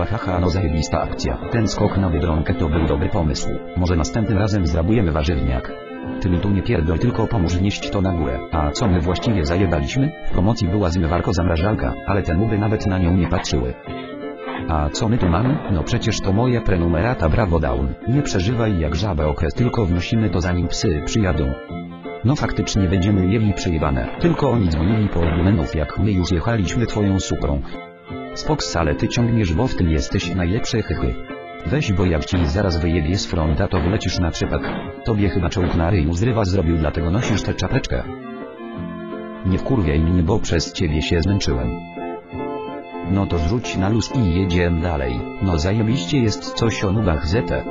Błahaha no zajebista akcja. Ten skok na Biedronkę to był dobry pomysł. Może następnym razem zrabujemy warzywniak. Ty mi tu nie pierdol tylko pomóż wnieść to na górę. A co my właściwie zajebaliśmy? W promocji była zmywarko zamrażalka, ale te muby nawet na nią nie patrzyły. A co my tu mamy? No przecież to moja prenumerata Bravo Down. Nie przeżywaj jak żaba okres, tylko wnosimy to zanim psy przyjadą. No faktycznie będziemy mieli przejebane. Tylko oni dzwonili po argumentów jak my już jechaliśmy twoją suprą. Spoks ale ty ciągniesz, bo w tym jesteś najlepszy chychy. Weź bo jak ci zaraz wyjebie z fronta to wlecisz na trzepak. Tobie chyba czołg na ryju zrywa zrobił dlatego nosisz tę czapeczkę. Nie wkurwiaj mnie bo przez ciebie się zmęczyłem. No to zrzuć na luz i jedziemy dalej. No zajebiście jest coś o nubach ZT.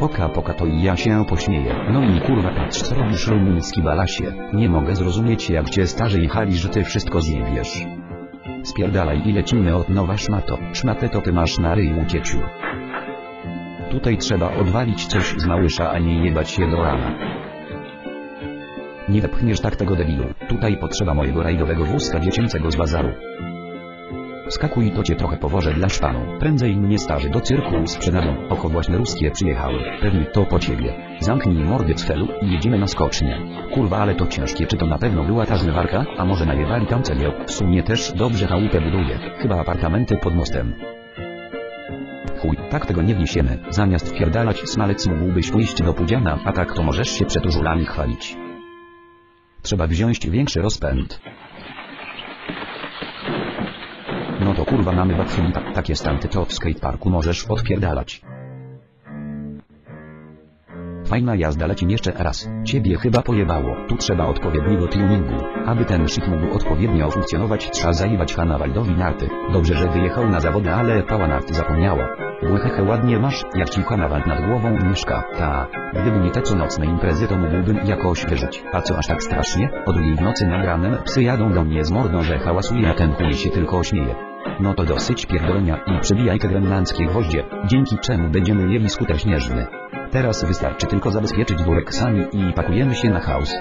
Poka poka to i ja się pośmieję. No i kurwa patrz co robisz rumuński balasie. Nie mogę zrozumieć jak cię starzy jechali że ty wszystko zjebiesz. Spierdalaj i lecimy od nowa szmato. Szmatę to ty masz na ryju cieciu. Tutaj trzeba odwalić coś z małysza a nie jebać się do rana. Nie wepchniesz tak tego debilu. Tutaj potrzeba mojego rajdowego wózka dziecięcego z bazaru. Skakuj to cię trochę powożę dla szpanu. Prędzej mnie starzy do cyrku sprzedadzą. Oko właśnie ruskie przyjechały. Pewnie to po ciebie. Zamknij mordy cfelu i jedziemy na skocznie. Kurwa ale to ciężkie czy to na pewno była ta zmywarka? A może najewali tam celię? W sumie też dobrze chałupę buduje. Chyba apartamenty pod mostem. Chuj, tak tego nie wniesiemy. Zamiast wpierdalać smalec mógłbyś pójść do pudziana, a tak to możesz się przed użulami chwalić. Trzeba wziąć większy rozpęd. No to kurwa mamy Batfilip, takie stanty to w skateparku możesz odpierdalać. Fajna jazda lecim jeszcze raz. Ciebie chyba pojebało. Tu trzeba odpowiedniego tuningu. Aby ten shit mógł odpowiednio funkcjonować trzeba zajebać Hanna Waldowi narty. Dobrze, że wyjechał na zawody, ale pała narty zapomniała. Łycheche ładnie masz, jak ci Hanna Wald nad głową mieszka. Ta. Gdyby nie te co nocne imprezy to mógłbym jakoś wyżyć. A co aż tak strasznie? O drugiej nocy nad ranem psy jadą do mnie z mordą, że hałasuje, a ten chuj się tylko śmieje. No to dosyć pierdolenia i przybijaj te grenlandzkie gwoździe, dzięki czemu będziemy mieli skuter śnieżny. Teraz wystarczy tylko zabezpieczyć worek sami i pakujemy się na chaos.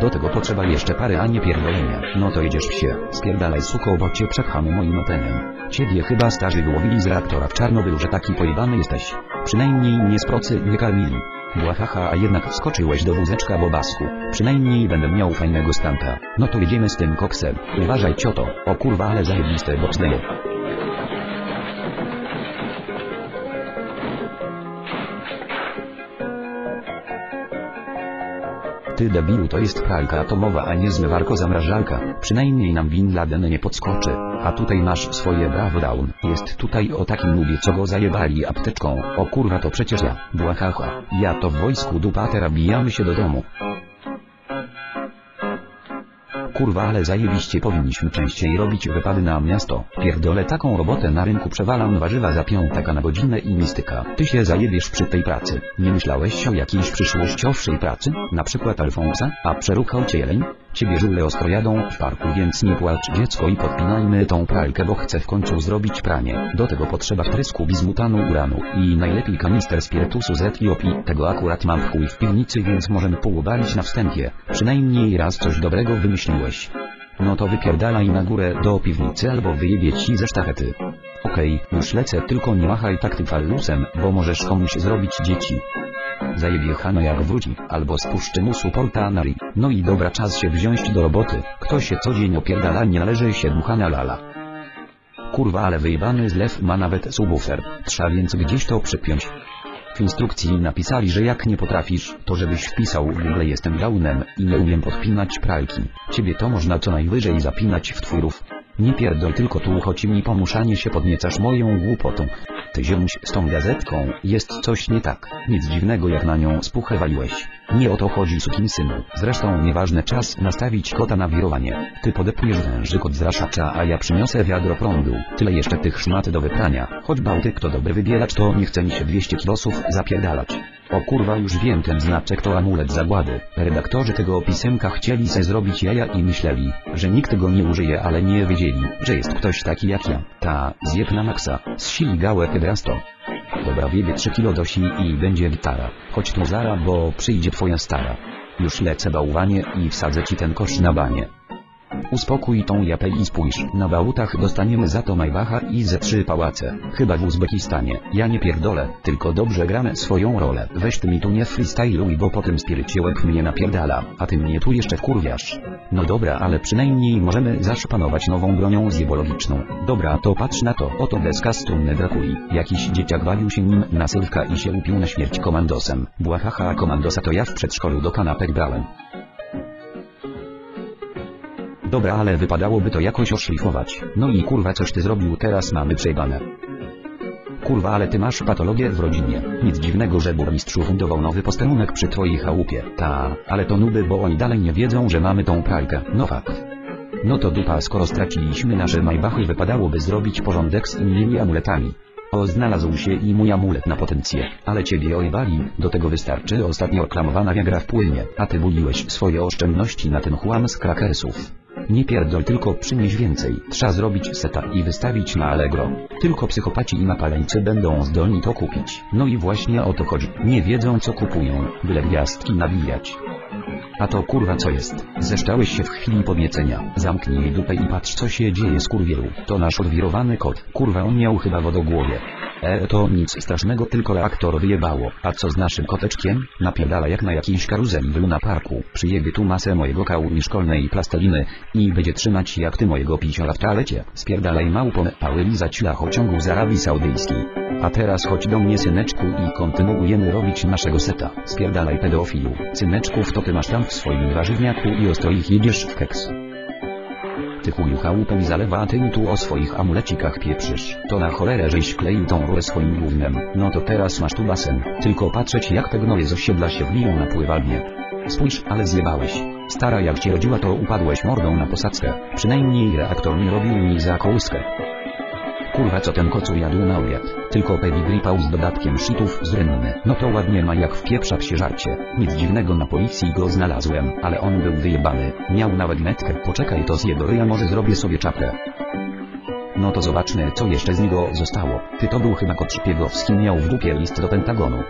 Do tego potrzeba jeszcze pary, a nie pierdolenia. No to jedziesz psie, spierdalaj suko, bo cię przepchamy moim openem. Ciebie chyba starzy wyłowili z reaktora w Czarnobylu, że taki pojebany jesteś. Przynajmniej nie z procy nie karmili. Błahaha, a jednak wskoczyłeś do wózeczka bobasku. Przynajmniej będę miał fajnego stanta. No to jedziemy z tym koksem. Uważaj cioto. O kurwa, ale zajebiste boczneje. Ty debilu to jest pralka atomowa, a nie zmywarko zamrażalka. Przynajmniej nam Bin Laden nie podskoczy. A tutaj masz swoje down. Jest tutaj o takim nubie, co go zajebali apteczką. O kurwa to przecież ja. Błahaha. Ja to w wojsku dupa, teraz bijamy się do domu. Kurwa, ale zajebiście powinniśmy częściej robić wypady na miasto. Pierdolę taką robotę na rynku przewalam warzywa za piątaka na godzinę i mistyka. Ty się zajebiesz przy tej pracy. Nie myślałeś o jakiejś przyszłościowszej pracy? Na przykład Alfonsa? A przeruchał cię jeleń? Ciebie żule ostro jadą w parku, więc nie płacz dziecko i podpinajmy tą pralkę, bo chcę w końcu zrobić pranie. Do tego potrzeba wtrysku bizmutanu uranu i najlepiej kanister spirytusu z Etiopii. Tego akurat mam w chuj w piwnicy, więc możemy połubalić na wstępie. Przynajmniej raz coś dobrego wymyśliłeś. No to wypierdalaj na górę do piwnicy albo wyjebie ci ze sztachety. Okej, już lecę, tylko nie machaj tak tym fallusem, bo możesz komuś zrobić dzieci. Zajebie jak wróci, albo spuszczy mu supporta na. No i dobra czas się wziąć do roboty, kto się co dzień opierdala nie należy się duchana lala. Kurwa ale wyjebany zlew ma nawet subwoofer, trzeba więc gdzieś to przypiąć. W instrukcji napisali, że jak nie potrafisz, to żebyś wpisał w jestem downem i nie umiem podpinać pralki. Ciebie to można co najwyżej zapinać w twój rów. Nie pierdol tylko tu choć mi pomuszanie się podniecasz moją głupotą. Ty ziomuś z tą gazetką, jest coś nie tak. Nic dziwnego jak na nią spuchę waliłeś. Nie o to chodzi synu. Zresztą nieważne czas nastawić kota na wirowanie. Ty podepniesz wężyk od zraszacza, a ja przyniosę wiadro prądu. Tyle jeszcze tych szmat do wyprania. Choć Bałtyk to dobry wybieracz to nie chce mi się 200 kilosów zapierdalać. O kurwa już wiem ten znaczek to amulet zagłady. Redaktorzy tego pisemka chcieli se zrobić jaja i myśleli, że nikt go nie użyje ale nie wiedzieli, że jest ktoś taki jak ja. Ta, zjeb na maksa, zsili gałę pedrasto. Dobra wiebie 3 kilo dosi i będzie gitara. Chodź tu zara bo przyjdzie twoja stara. Już lecę bałwanie i wsadzę ci ten kosz na banie. Uspokój tą japę i spójrz, na bałutach dostaniemy za to Majbacha i ze trzy pałace. Chyba w Uzbekistanie. Ja nie pierdolę, tylko dobrze gramy swoją rolę. Weź ty mi tu nie freestyluj, bo po tym spirycie łeb mnie napierdala, a ty mnie tu jeszcze wkurwiasz. No dobra, ale przynajmniej możemy zaszpanować nową bronią zjebologiczną. Dobra, to patrz na to, oto deska strunny Drakuli. Jakiś dzieciak bawił się nim na sylwka i się upił na śmierć komandosem. Błahaha, komandosa to ja w przedszkolu do kanapek brałem. Dobra, ale wypadałoby to jakoś oszlifować. No i kurwa coś ty zrobił, teraz mamy przejebane. Kurwa, ale ty masz patologię w rodzinie. Nic dziwnego, że burmistrzu fundował nowy posterunek przy twojej chałupie. Ta, ale to nuby, bo oni dalej nie wiedzą, że mamy tą pralkę. No fakt. No to dupa, skoro straciliśmy nasze majbachy, wypadałoby zrobić porządek z innymi amuletami. O, znalazł się i mój amulet na potencję, ale ciebie ojebali, do tego wystarczy ostatnio reklamowana wiagra w płynie, a ty buliłeś swoje oszczędności na ten chłam z krakersów. Nie pierdol, tylko przynieś więcej. Trzeba zrobić seta i wystawić na Allegro. Tylko psychopaci i napaleńcy będą zdolni to kupić. No i właśnie o to chodzi. Nie wiedzą co kupują, byle gwiazdki nabijać. A to kurwa co jest? Zeszczałeś się w chwili podniecenia. Zamknij dupę i patrz co się dzieje z kurwielu. To nasz odwirowany kot. Kurwa on miał chyba wodogłowie. E to nic strasznego tylko reaktor wyjebało. A co z naszym koteczkiem? Napierdala jak na jakiejś karuzeli w Luna Parku. Przyjebie tu masę mojego kału i szkolnej plasteliny i będzie trzymać jak ty mojego pisiora w toalecie. Spierdalaj małpą, pały lizać lachociągu z Arabii Saudyjskiej. A teraz chodź do mnie syneczku i kontynuujemy robić naszego seta. Spierdalaj pedofilu. Syneczków to ty masz tam w swoim warzywniaku i ostro ich jedziesz w keks. Ty chuju chałupę mi zalewa, a ty tu o swoich amulecikach pieprzysz. To na cholerę żeś kleił tą rurę swoim głównym. No to teraz masz tu basen. Tylko patrzeć jak te gnoje z osiedla się wliją na pływalnię. Spójrz, ale zjebałeś. Stara jak cię rodziła to upadłeś mordą na posadzkę. Przynajmniej reaktor nie robił mi za kołyskę. Kurwa co ten kocu jadł na obiad. Tylko pedigripał z dodatkiem shitów z rynny. No to ładnie ma jak w pieprza psie żarcie. Nic dziwnego na policji go znalazłem, ale on był wyjebany. Miał nawet metkę. Poczekaj to z jego ryja może zrobię sobie czapkę. No to zobaczmy co jeszcze z niego zostało. Ty to był chyba kot szpiegowski miał w dupie list do Pentagonu.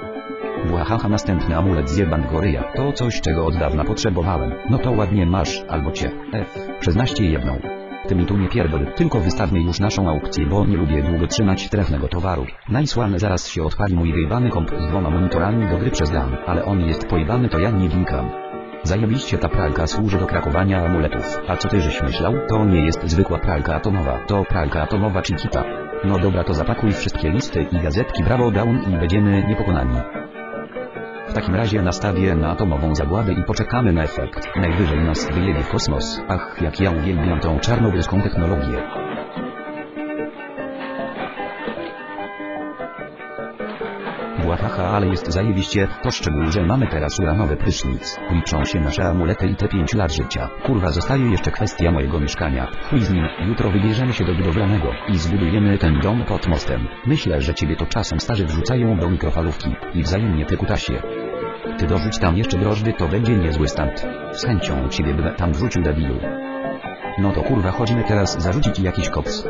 Błahaha następny amulet zjebanego ryja. To coś czego od dawna potrzebowałem. No to ładnie masz, albo cię. F. Przez naście jedną. Ty mi tu nie pierdol, tylko wystawmy już naszą aukcję, bo nie lubię długo trzymać trefnego towaru. Najsłany zaraz się odpali mój wyjebany komp z dwoma monitorami do gry przez dan, ale on jest pojebany to ja nie wnikam. Zajebiście ta pralka służy do krakowania amuletów. A co ty żeś myślał? To nie jest zwykła pralka atomowa, to pralka atomowa Chiquita. No dobra to zapakuj wszystkie listy i gazetki Bravo Down i będziemy niepokonani. Takim razie nastawię na atomową zagładę i poczekamy na efekt. Najwyżej nas wyjedzie w kosmos. Ach, jak ja uwielbiam tą czarnobylską technologię. Błahaha, ale jest zajebiście, to szczegół, że mamy teraz uranowy prysznic. Liczą się nasze amulety i te 5 lat życia. Kurwa zostaje jeszcze kwestia mojego mieszkania. Chuj z nim, jutro wybierzemy się do budowlanego i zbudujemy ten dom pod mostem. Myślę, że ciebie to czasem starzy wrzucają do mikrofalówki i wzajemnie ty kutasie. Ty dorzuć tam jeszcze drożdży to będzie niezły stant. Z chęcią ciebie bym tam wrzucił debilu. No to kurwa chodźmy teraz zarzucić jakiś kops.